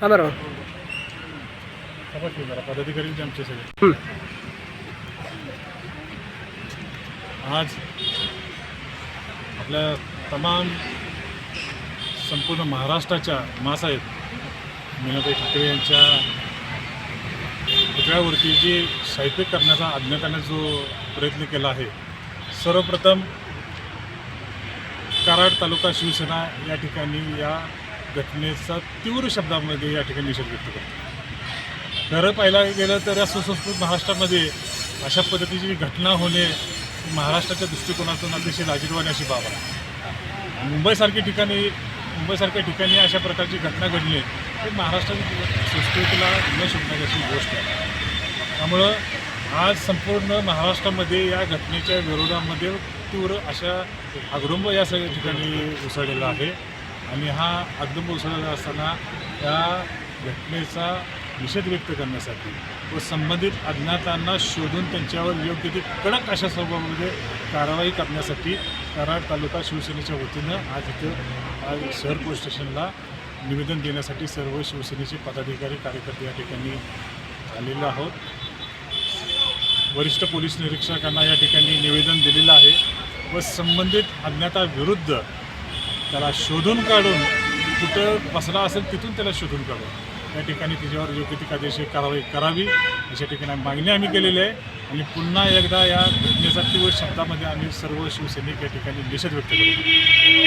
हा बरोबर. पदाधिकारी आमचे सगळे. हं. आज आपल्या तमाम संपूर्ण महाराष्ट्राच्या मासाहेब मीनाताई ठाकरे यांच्या पुतळ्यावरती जे साहित्य करण्याचा अज्ञाताने जो प्रयत्न केला आहे सर्वप्रथम कराड तालुका शिवसेना या ठिकाणी या घटनेचा तीव्र शब्दामध्ये या ठिकाणी निषेध व्यक्त करतो. खरं पाहायला गेलं तर या सुसंस्कृत महाराष्ट्रामध्ये अशा पद्धतीची घटना होणे महाराष्ट्राच्या दृष्टिकोनातून अतिशय लाजीरवाणी अशी बाब आहे. मुंबईसारखी ठिकाणी मुंबईसारख्या ठिकाणी अशा प्रकारची घटना घडली हे महाराष्ट्राच्या संस्कृतीला न शोधण्याची गोष्ट आहे. त्यामुळं आज संपूर्ण महाराष्ट्रामध्ये या घटनेच्या विरोधामध्ये तीव्र अशा अगडंब या सगळ्या ठिकाणी उसळलेला आहे. आणि हा अगदंब उसळलेला असताना त्या घटनेचा निषेध व्यक्त करण्यासाठी व संबंधित अज्ञातांना शोधून त्यांच्यावर योग्य ती कडक अशा स्वभावामध्ये कारवाई करण्यासाठी कराड तालुका शिवसेनेच्या वतीनं आज इथं आज शहर पोलीस स्टेशनला निवेदन देण्यासाठी सर्व शिवसेनेचे पदाधिकारी कार्यकर्ते या ठिकाणी आलेलो आहोत. वरिष्ठ पोलीस निरीक्षकांना या ठिकाणी निवेदन दिलेलं आहे व संबंधित अज्ञाताविरुद्ध त्याला शोधून काढून कुठं बसला असेल तिथून त्याला शोधून काढून. या ठिकाणी तिच्यावर योग्य ती कायदेशीर कारवाई करावी अशा ठिकाणी मागणी आम्ही केलेली आहे. आणि पुन्हा एकदा या घटनेचा तीव्र शब्दामध्ये आम्ही सर्व शिवसैनिक या ठिकाणी निषेध व्यक्त करतो.